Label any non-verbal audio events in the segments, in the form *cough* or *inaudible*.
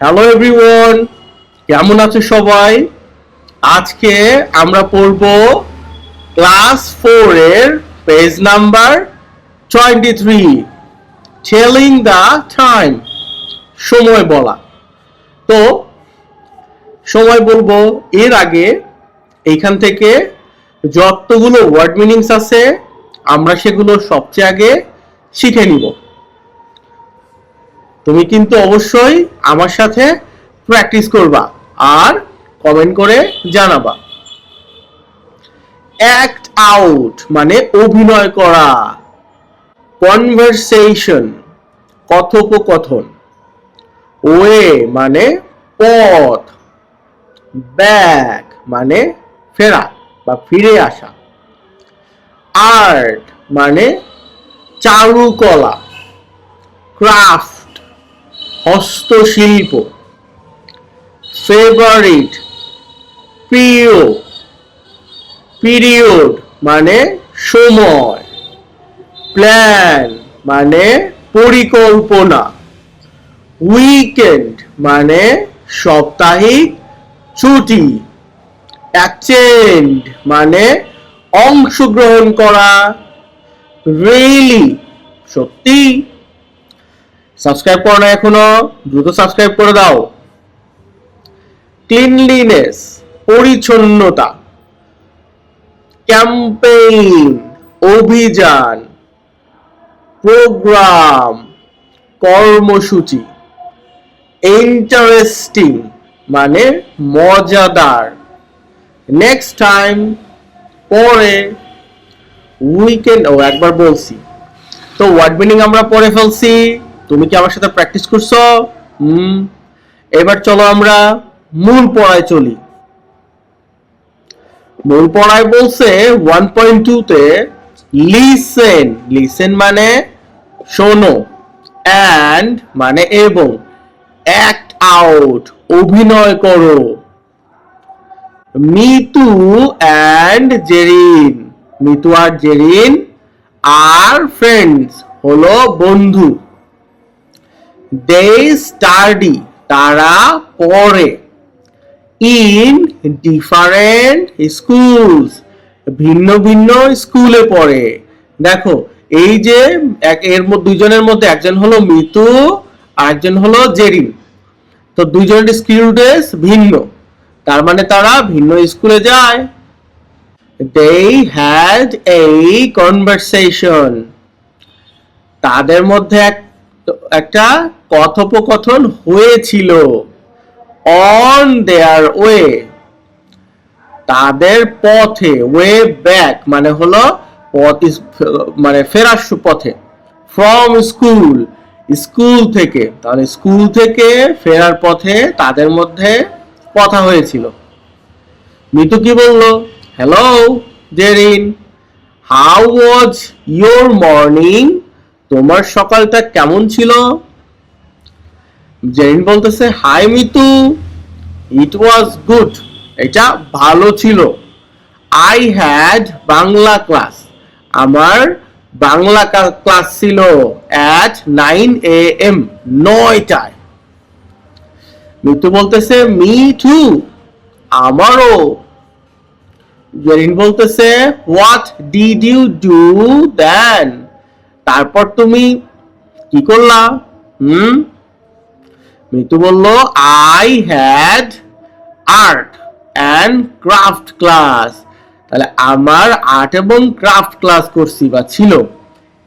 Hello everyone কেমন আছো সবাই? আজকে আমরা পড়ব ক্লাস ফোর এর page number twenty three telling the time সময় বলা। তো, সময় বলব, এর আগে এইখান থেকে যতগুলো ওয়ার্ড মিনিংস আছে, আমরা সেগুলো সবচেয়ে আগে শিখে নিব। তুমি কিন্তু অবশ্যই আমার সাথে প্র্যাকটিস করবা আর কমেন্ট করে জানাবা। অ্যাক্ট আউট মানে অভিনয় করা। কনভারসেশন কথোপকথন। ওয়ে মানে পথ। ব্যাক মানে ফেরা বা ফিরে আসা। আর্ট মানে চারুকলা। ক্রাফট হস্তশিল্প ফেভারিট প্রিয় পিরিয়ড মানে সময় প্ল্যান মানে পরিকল্পনা উইকেন্ড মানে সাপ্তাহিক ছুটি অ্যাকচেন্ড মানে অংশগ্রহণ করা রিয়েলি সত্যি সাবস্ক্রাইব করো না এখনও, দ্রুত সাবস্ক্রাইব করে দাও। ক্লিনলিনেস পরিচ্ছন্নতা ক্যাম্পেইন অভিযান প্রোগ্রাম কর্মসূচি ইন্টারেস্টিং মানে মজাদার। নেক্সট টাইম পরে উইকেন্ড ও একবার বলছি। তো ওয়ার্ড মিনিং আমরা পরে ফেলছি। তুমি কি আমার সাথে প্র্যাকটিস করছ? হুম। এবার চলো আমরা মূল পড়ায় চলি। মূল পড়ায় বলছে ওয়ান পয়েন্ট তে লিসেন লিসেন মানে শোনো অ্যান্ড মানে এবং। অ্যাক্ট আউট অভিনয় করো। মিতু অ্যান্ড জেরিন মিতু আর জেরিন আর ফ্রেন্ডস হলো বন্ধু। দে স্টাডি তারা পড়ে ইন ডিফারেন্ট স্কুলস ভিন্ন ভিন্ন স্কুলে পড়ে। দেখো, এই যে এর মধ্যে, দুইজনের মধ্যে একজন হলো মিতু আর একজন হলো জেরিন। তো দুইজনের স্কুল ভিন্ন। তার মানে তারা ভিন্ন স্কুলে যায়। They had a conversation তাদের মধ্যে এক- একটা কথোপকথন হয়েছিল অন দেয়ার ওয়ে তাদের পথে ওয়ে ব্যাক মানে হলো পথ মানে ফেরার পথে ফ্রম স্কুল স্কুল থেকে, তাহলে স্কুল থেকে ফেরার পথে তাদের মধ্যে কথা হয়েছিল। মিতু কি বলল? Hello Zerin how was your morning তোমার সকালটা কেমন ছিল? জেরিন বলতেছে, hi Mitu it was good এটা ভালো ছিল। আই হ্যাড বাংলা ক্লাস আমার বাংলা ক্লাস ছিল অ্যাট নাইন এ এম নয়টায়। মিতু বলতেছে, মি টু আমারও। জেরিন বলতেছে, what did you do then? তারপর তুমি কি করলা? হুম? মিতু বলল I had art and craft class তাহলে আমার আর্ট এবং ক্রাফট ক্লাস করছি বা ছিল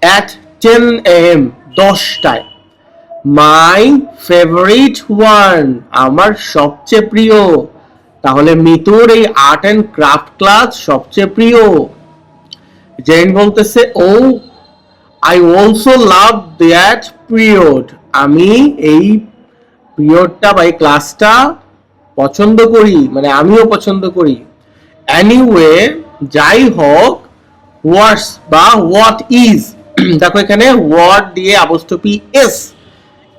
অ্যাট টেন এম দশটায়। মাই ফেভারিট ওয়ান আমার সবচেয়ে প্রিয়। তাহলে মিতুর এই আর্ট অ্যান্ড ক্রাফট ক্লাস সবচেয়ে প্রিয়। জেন বলতেছে ও I also love that period আমি এই পিরিয়ডটা বা এই ক্লাসটা পছন্দ করি মানে আমিও পছন্দ করি। এনিওয়ে যাই হোক হোয়াটস বা হোয়াট ইজ *clears throat* দেখো এখানে হোয়াট দিয়ে আবস্থপি এস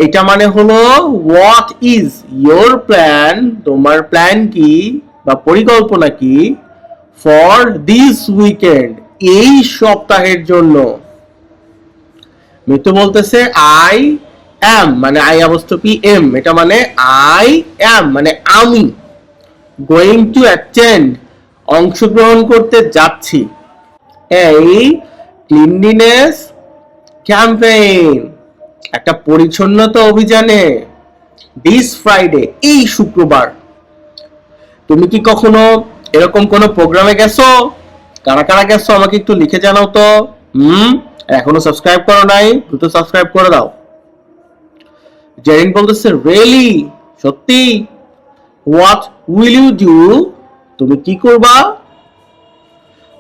এটা মানে হলো হোয়াট ইজ ইয়োর প্ল্যান তোমার প্ল্যান কি বা পরিকল্পনা কি ফর দিস উইকেন্ড এই সপ্তাহের জন্য। মিতু বলতেছে আই অ্যাম মানে আই অবস্থপি এম এটা মানে আই অ্যাম মানে আমি। গোয়িং টু অ্যাটেন্ড অংশগ্রহণ করতে যাচ্ছি। এই ক্লিনলিনেস ক্যাম্পেইন একটা পরিচ্ছন্নতা অভিযানে দিস ফ্রাইডে এই শুক্রবার। তুমি কি কখনো এরকম কোনো প্রোগ্রামে গেছো? কারা কারা গেছো? আমাকে একটু লিখে জানাও তো। হুম? এখনও সাবস্ক্রাইব করো নাই, দ্রুত সাবস্ক্রাইব করে দাও। জেরিন বলতেছে রিয়েলি সত্যি? হোয়াট উইল ইউ ডু তুমি কি করবা?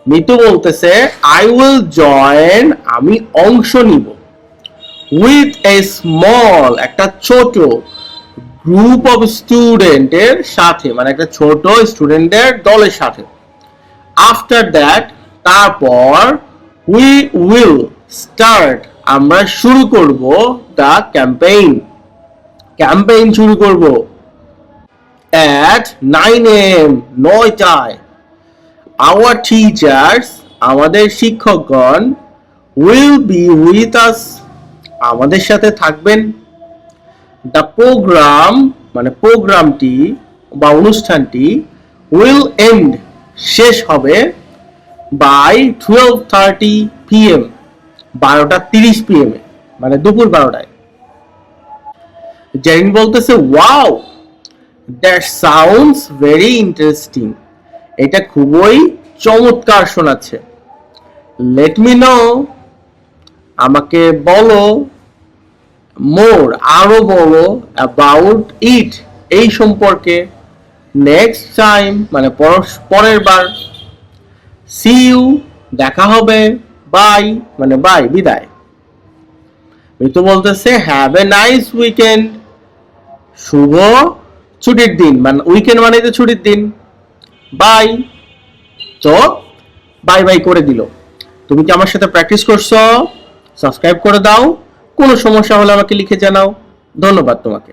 মিতু বলতেছে আই উইল জয়েন আমি অংশ নিব। উইথ এ স্মল একটা ছোট গ্রুপ অফ স্টুডেন্টের সাথে মানে একটা ছোট স্টুডেন্টের দলের সাথে। আফটার দ্যাট তারপর উই উইল স্টার্ট আমরা শুরু করব দ্য ক্যাম্পেইন ক্যাম্পেইন শুরু করব। অ্যাট নাইন এম নয়টায়। আওয়ার টিচার্স আমাদের শিক্ষকগণ উইল বি উইথ আস আমাদের সাথে থাকবেন। দ্য প্রোগ্রাম মানে প্রোগ্রামটি বা অনুষ্ঠানটি উইল এন্ড শেষ হবে বাই টুয়েলভ থার্টি পিএম বারোটা তিরিশ পিএম এ মানে দুপুর বারোটায়। জেরিন বলতেছে wow that sounds very interesting এটা খুবই চমৎকার শোনাচ্ছে। লেট মি নো আমাকে বলো মোর আরও বলো অ্যাবাউট ইট এই সম্পর্কে। নেক্সট টাইম মানে পরের বার। সি ইউ দেখা হবে। বাই মানে বাই, বিদায়। মিতু বলতেছে হ্যাভ এ নাইস উইকেন্ড শুভ ছুটির দিন মানে উইকেন্ড মানে তো ছুটির দিন। বাই। তো বাই বাই করে দিল। তুমি কি আমার সাথে প্র্যাকটিস করছ? সাবস্ক্রাইব করে দাও। কোনো সমস্যা হলে আমাকে লিখে জানাও। ধন্যবাদ তোমাকে।